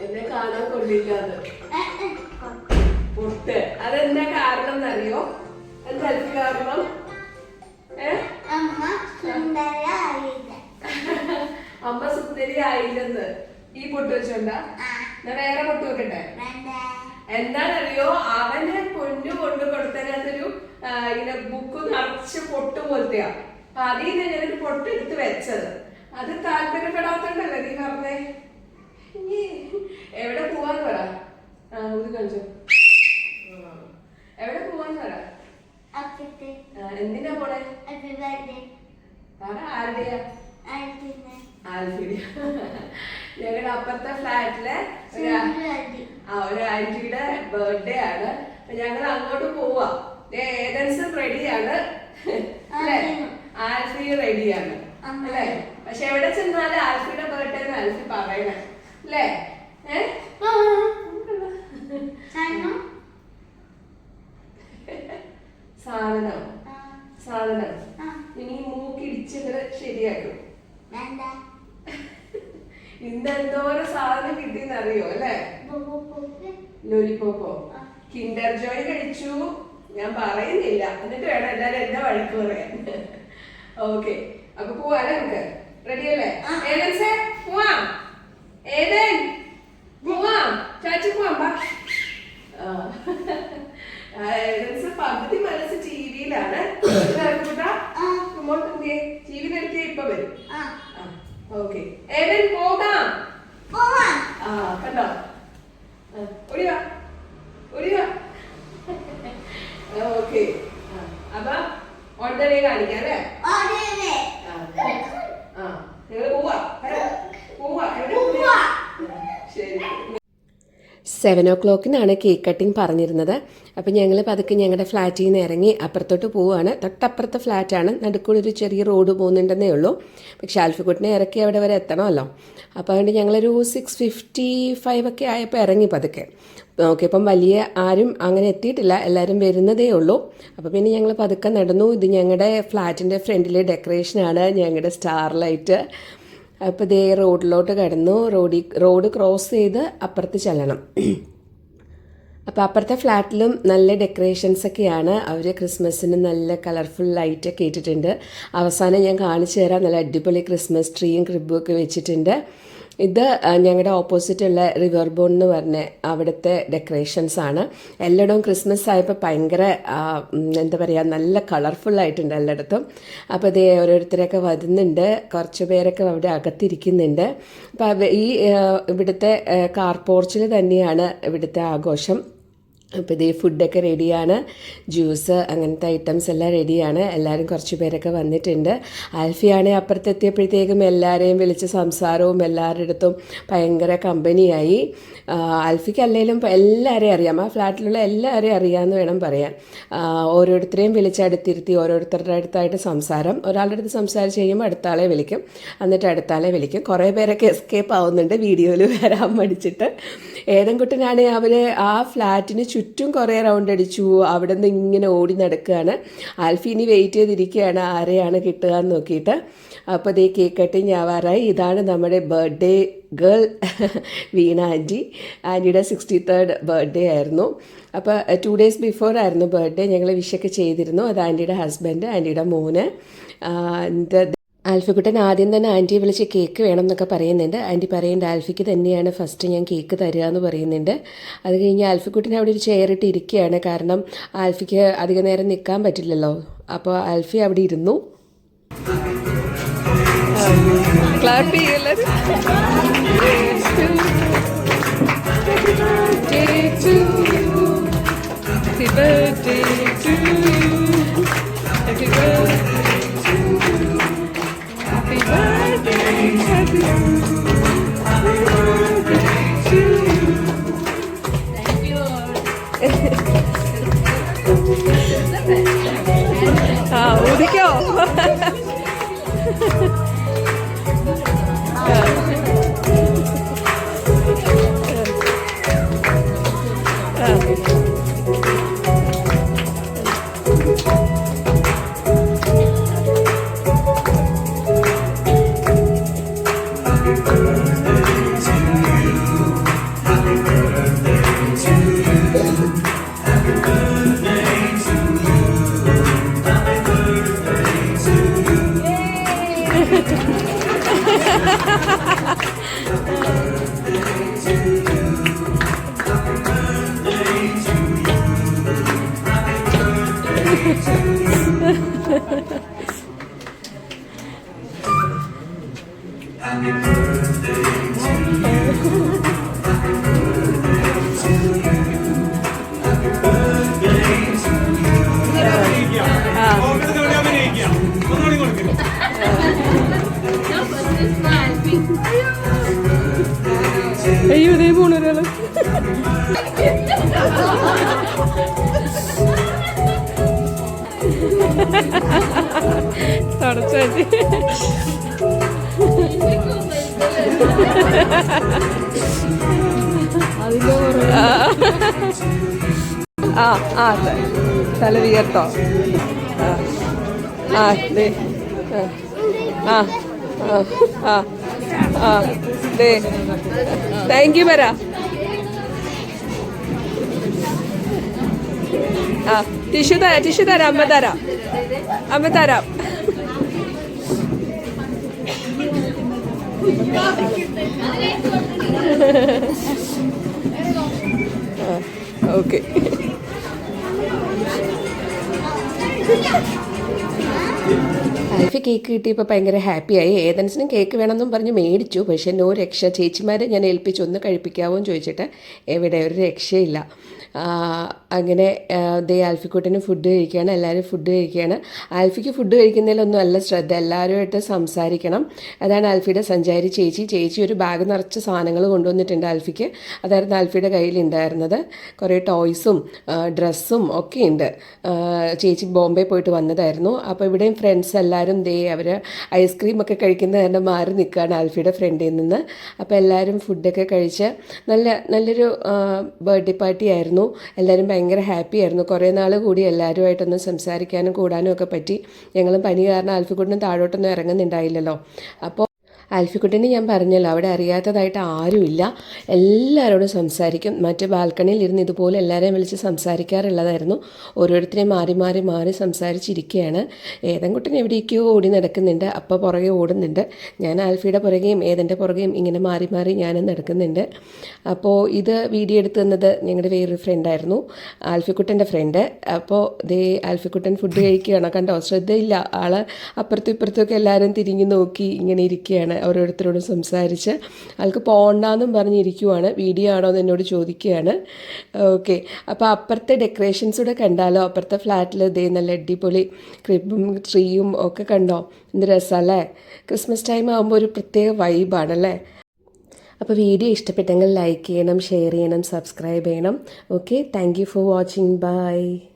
എന്നെ കാണാൻ ഏ, പൊട്ട് അതെന്താ കാരണം എന്നറിയോ എന്താ കാരണം? അമ്മ സുന്ദരി ആയില്ലെന്ന് ഈ പൊട്ട് വെച്ചോണ്ടാ? ഞാൻ വേറെ പൊട്ട് വെക്കട്ടെ? എന്താണറിയോ എന്താണെന്നറിയോ? അവന് പൊന്നു കൊണ്ട് കൊടുത്തതിനകത്തൊരു ഇങ്ങനെ ബുക്ക് നിറച്ച് പൊട്ട് പോലത്തെയാ. അപ്പൊ അതിൽ നിന്ന് ഞാനൊരു പൊട്ട് എടുത്ത് വെച്ചത്. അത് താല്പര്യപ്പെടാത്തോണ്ടല്ലേ നീ പറഞ്ഞേ? എവിടെ പോവാന്ന് പറ. ആ ഇത് കാണിച്ചോ. എവിടെ പോവാന്ന് പറ. എന്തിനാ പോണേ? പറ ആരുടെയാ? ഞങ്ങളുടെ അപ്പുറത്തെ ഫ്ലാറ്റിലെ ഒരു ആ- ഒരു ആന്റിയുടെ ബർത്ത്ഡേ ആണ്. ഞങ്ങൾ അങ്ങോട്ട് പോവാ. ഏതൻസ് റെഡിയാണ്. ആൽഫി റെഡിയാണ് അല്ലേ? പക്ഷെ എവിടെ ചെന്നാലും ആൽഫിയുടെ ബർത്ത്ഡേ എന്ന് ആൽഫി പറയണേ അല്ലേ? ഏ? സാധനം? സാധനം. ഇനി മൂക്കിടിച്ചത് ശരിയാക്കും. ഇന്ന് എന്തോരം സാധനം കിട്ടിയെന്നറിയോ അല്ലേ? ലോലിപ്പോപ്പോ. കിൻഡർ ജോയ് കഴിച്ചു. ഞാൻ പറയുന്നില്ല. എന്നിട്ട് വേണം എല്ലാവരും എന്റെ വഴിക്ക് പറയാൻ. ഓക്കെ. അപ്പൊ പോവാല്ലേ നമുക്ക്? റെഡി അല്ലേ? ആ. ഏതൻസേ പോവാം. ഏതൻ? പോവാം. ചാച്ചി പോവാം ബാ ഏതൻസ് പകുതി മനസ്സ് ടി വിയിലാണ്. ഇങ്ങോട്ട് ടി വി നിർത്തിയ ഇപ്പൊ വരും. ഓക്കെ. ഏതൻ പോകാം. ആ കണ്ടോ? ആ, ഓടി വാ ഓടി വാ ഓക്കെ അപ്പൊ ഓൺ ദ വേ കാണിക്കാം അല്ലേ? നിങ്ങൾ പോവാ പോവാ. ശരി സെവൻ ഓ ക്ലോക്കിനാണ് കേക്ക് കട്ടിങ് പറഞ്ഞിരുന്നത്. അപ്പം ഞങ്ങൾ പതുക്കെ ഞങ്ങളുടെ ഫ്ലാറ്റിൽ നിന്ന് ഇറങ്ങി അപ്പുറത്തോട്ട് പോവുകയാണ് തൊട്ടപ്പുറത്തെ ഫ്ലാറ്റാണ് നടുക്കൂടെ ഒരു ചെറിയ റോഡ് പോകുന്നുണ്ടെന്നേ ഉള്ളൂ. പക്ഷേ ആൽഫിക്കുട്ടിനെ ഇറക്കി അവിടെ വരെ എത്തണമല്ലോ. അപ്പോൾ അതുകൊണ്ട് ഞങ്ങളൊരു സിക്സ് ഫിഫ്റ്റി ഫൈവ് ഒക്കെ ആയപ്പോൾ ഇറങ്ങി പതുക്കെ. ഓക്കെ ഇപ്പം വലിയ ആരും അങ്ങനെ എത്തിയിട്ടില്ല. എല്ലാവരും വരുന്നതേ ഉള്ളൂ. അപ്പോൾ പിന്നെ ഞങ്ങൾ പതുക്കെ നടന്നു. ഇത് ഞങ്ങളുടെ ഫ്ലാറ്റിന്റെ ഫ്രണ്ടിലെ ഡെക്കറേഷനാണ് ഞങ്ങളുടെ സ്റ്റാർ ലൈറ്റ് അപ്പോൾ ദേ റോഡിലോട്ട് കടന്നു. റോഡിൽ റോഡ് ക്രോസ് ചെയ്ത് അപ്പുറത്ത് ചെല്ലണം. അപ്പോൾ അപ്പുറത്തെ ഫ്ലാറ്റിലും നല്ല ഡെക്കറേഷൻസ് ഒക്കെയാണ്. അവർ ക്രിസ്മസിന് നല്ല കളർഫുൾ ലൈറ്റൊക്കെ ഇട്ടിട്ടുണ്ട്. അവസാനം ഞാൻ കാണിച്ചു തരാം. നല്ല അടിപൊളി ക്രിസ്മസ് ട്രീയും ക്രിബും ഒക്കെ വെച്ചിട്ടുണ്ട്. ഇത് ഞങ്ങളുടെ ഓപ്പോസിറ്റുള്ള റിവർ ബോൺ എന്ന് പറഞ്ഞ അവിടുത്തെ ഡെക്കറേഷൻസ് ആണ് എല്ലായിടവും ക്രിസ്മസ് ആയപ്പോൾ ഭയങ്കര എന്താ പറയുക നല്ല കളർഫുൾ ആയിട്ടുണ്ട് എല്ലായിടത്തും. അപ്പോൾ അതേ ഓരോരുത്തരൊക്കെ വരുന്നുണ്ട് കുറച്ച് പേരൊക്കെ അവിടെ അകത്തിരിക്കുന്നുണ്ട്. അപ്പോൾ ഈ ഇവിടുത്തെ കാർ പോർച്ചിൽ തന്നെയാണ് ഇവിടുത്തെ ആഘോഷം. അപ്പോൾ ഇതേ ഫുഡൊക്കെ റെഡിയാണ് ജ്യൂസ് അങ്ങനത്തെ ഐറ്റംസ് എല്ലാം റെഡിയാണ് എല്ലാവരും കുറച്ച് പേരൊക്കെ വന്നിട്ടുണ്ട്. ആൽഫിയാണെ അപ്പുറത്തെത്തിയപ്പോഴത്തേക്കും എല്ലാവരെയും വിളിച്ച് സംസാരവും എല്ലാവരുടെ അടുത്തും ഭയങ്കര കമ്പനിയായി ആൽഫിക്ക് അല്ലെങ്കിലും എല്ലാവരെയും അറിയാം. ആ ഫ്ലാറ്റിലുള്ള എല്ലാവരെയും അറിയാമെന്ന് വേണം പറയാൻ. ഓരോരുത്തരെയും വിളിച്ച് അടുത്തിരുത്തി ഓരോരുത്തരുടെ അടുത്തായിട്ട് സംസാരം. ഒരാളുടെ അടുത്ത് സംസാരിച്ച് കഴിയുമ്പോൾ അടുത്ത ആളെ വിളിക്കും. എന്നിട്ട് അടുത്ത ആളെ വിളിക്കും. കുറേ പേരൊക്കെ എസ്കേപ്പ് ആവുന്നുണ്ട്. വീഡിയോയിൽ വരാൻ മടിച്ചിട്ട്. കുട്ടനാണെങ്കിൽ അവർ ആ ഫ്ലാറ്റിന് ചുറ്റും കുറേ റൗണ്ട് അടിച്ചു. അവിടെ നിന്ന് ഇങ്ങനെ ഓടി നടക്കുകയാണ്. ആൽഫി ഇനി വെയിറ്റ് ചെയ്തിരിക്കുകയാണ്. ആരെയാണ് കിട്ടുക എന്ന് നോക്കിയിട്ട്. അപ്പോൾ ദേ കേക്ക് കട്ടിങ് ആവാറായി. ഇതാണ് നമ്മുടെ ബർത്ത്ഡേ ഗേൾ വീണ ആന്റി. ആന്റിയുടെ സിക്സ്റ്റി തേർഡ് ബർത്ത്ഡേ ആയിരുന്നു അപ്പോൾ ടു ഡേയ്സ് ബിഫോർ ആയിരുന്നു ബർത്ത്ഡേ ഞങ്ങൾ വിഷൊക്കെ ചെയ്തിരുന്നു. അത് ആന്റിയുടെ ഹസ്ബൻഡ് ആന്റിയുടെ മോന്. ആൽഫിക്കുട്ടൻ ആദ്യം തന്നെ ആന്റിയെ വിളിച്ച് കേക്ക് വേണം എന്നൊക്കെ പറയുന്നുണ്ട്. ആന്റി പറയുന്നുണ്ട് ആൽഫിക്ക് തന്നെയാണ് ഫസ്റ്റ് ഞാൻ കേക്ക് തരിക എന്ന് പറയുന്നുണ്ട്. അത് കഴിഞ്ഞ് ആൽഫിക്കുട്ടൻ അവിടെ ഒരു ചെയർ ഇട്ട് ഇരിക്കുകയാണ്. കാരണം ആൽഫിക്ക് അധിക നേരം നിൽക്കാൻ പറ്റില്ലല്ലോ. അപ്പോൾ ആൽഫി അവിടെ ഇരുന്നു. Happy birthday to you. Happy birthday അയ്യോ ഇതേ പോണ ഒരാൾ തുടച്ചു ആ ആ തല വിയർത്തോ ആ ദേ ആ ആ ആ ദേ. താങ്ക് യു വരാ. ആ ടിഷ്യൂ തരാം ടിഷ്യൂ തരാം അമ്മ തരാം. അമ്മ തരാം. Thank you. കേക്ക് കിട്ടിയപ്പോൾ ഭയങ്കര ഹാപ്പിയായി ഏതൻസിനും കേക്ക് വേണമെന്നും പറഞ്ഞ് മേടിച്ചു. പക്ഷേ നോ രക്ഷ. ചേച്ചിമാരെ ഞാൻ ഏൽപ്പിച്ച്. ഒന്ന് കഴിപ്പിക്കാവോ? എന്ന് ചോദിച്ചിട്ട് എവിടെ? ഒരു രക്ഷയില്ല. അങ്ങനെ ദേ ആൽഫിക്കുട്ടന് ഫുഡ് കഴിക്കുകയാണ്. എല്ലാവരും ഫുഡ് കഴിക്കുകയാണ്. ആൽഫിക്ക് ഫുഡ് കഴിക്കുന്നതിലൊന്നും അല്ല ശ്രദ്ധ. എല്ലാവരുമായിട്ട് സംസാരിക്കണം. അതാണ് ആൽഫിയുടെ സഞ്ചാരി ചേച്ചി. ചേച്ചി ഒരു ബാഗ് നിറച്ച് സാധനങ്ങൾ കൊണ്ടുവന്നിട്ടുണ്ട് ആൽഫിക്ക്. അതായിരുന്നു ആൽഫിയുടെ കയ്യിലുണ്ടായിരുന്നത്. കുറേ ടോയ്സും ഡ്രസ്സും ഒക്കെ ഉണ്ട്. ചേച്ചി ബോംബെ പോയിട്ട് വന്നതായിരുന്നു. അപ്പോൾ ഇവിടെയും ഫ്രണ്ട്സ് എല്ലാവരും ദേ അവർ ഐസ്ക്രീം ഒക്കെ കഴിക്കുന്ന തന്നെ മാറി നിൽക്കുകയാണ് ആൽഫിയുടെ ഫ്രണ്ടിൽ നിന്ന്. അപ്പോൾ എല്ലാവരും ഫുഡൊക്കെ കഴിച്ച് നല്ല നല്ലൊരു ബർത്ത്ഡേ പാർട്ടി ആയിരുന്നു. എല്ലാവരും ഭയങ്കര ഹാപ്പി ആയിരുന്നു. കുറേ നാൾ കൂടി എല്ലാവരുമായിട്ടൊന്ന് സംസാരിക്കാനും കൂടാനും ഒക്കെ പറ്റി. ഞങ്ങളും പനി കാരണം ആൽഫിക്കുട്ടിനും താഴോട്ടൊന്നും ഇറങ്ങുന്നുണ്ടായില്ലല്ലോ. അപ്പോൾ ആൽഫിക്കുട്ടിന് ഞാൻ പറഞ്ഞല്ലോ അവിടെ അറിയാത്തതായിട്ട് ആരുമില്ല. എല്ലാവരോടും സംസാരിക്കും. മറ്റ് ബാൽക്കണിയിൽ ഇരുന്ന് ഇതുപോലെ എല്ലാവരെയും വിളിച്ച് സംസാരിക്കാറുള്ളതായിരുന്നു. ഓരോരുത്തരെയും മാറി മാറി മാറി സംസാരിച്ചിരിക്കുകയാണ്. ഏതെൻകുട്ടൻ എവിടേക്കോ ഓടി നടക്കുന്നുണ്ട് അപ്പോൾ പുറകെ ഓടുന്നുണ്ട്. ഞാൻ ആൽഫിയുടെ പുറകെയും ഏതെന്റെ പുറകെയും ഇങ്ങനെ മാറി മാറി ഞാൻ നടക്കുന്നുണ്ട്. അപ്പോൾ ഇത് വീഡിയോ എടുത്തു തന്നത് ഞങ്ങളുടെ വേറൊരു ഫ്രണ്ടായിരുന്നു ആൽഫിക്കുട്ടന്റെ ഫ്രണ്ട് അപ്പോൾ ദേ ആൽഫിക്കുട്ടൻ ഫുഡ് കഴിക്കുകയാണ്. കണ്ടോ? ശ്രദ്ധയില്ല. ആൾ അപ്പുറത്തും ഇപ്പുറത്തും ഒക്കെ എല്ലാവരും തിരിഞ്ഞു നോക്കി ഇങ്ങനെ ഇരിക്കുകയാണ്. ഓരോരുത്തരോടും സംസാരിച്ച് ആൾക്ക് പോകണ്ടെന്നും പറഞ്ഞിരിക്കുവാണ്. വീഡിയോ ആണോ എന്ന് എന്നോട് ചോദിക്കുകയാണ്. ഓക്കെ. അപ്പോൾ അപ്പുറത്തെ ഡെക്കറേഷൻസ് കൂടെ കണ്ടാലോ? അപ്പുറത്തെ ഫ്ലാറ്റിൽ ഇതേ നല്ല അടിപൊളി ക്രിബും ട്രീയും ഒക്കെ കണ്ടോ? എന്ത് രസമല്ലേ ക്രിസ്മസ് ടൈം ആകുമ്പോൾ ഒരു പ്രത്യേക വൈബാണല്ലേ? അപ്പോൾ വീഡിയോ ഇഷ്ടപ്പെട്ടെങ്കിൽ ലൈക്ക് ചെയ്യണം ഷെയർ ചെയ്യണം സബ്സ്ക്രൈബ് ചെയ്യണം. Okay. Thank for watching. Bye.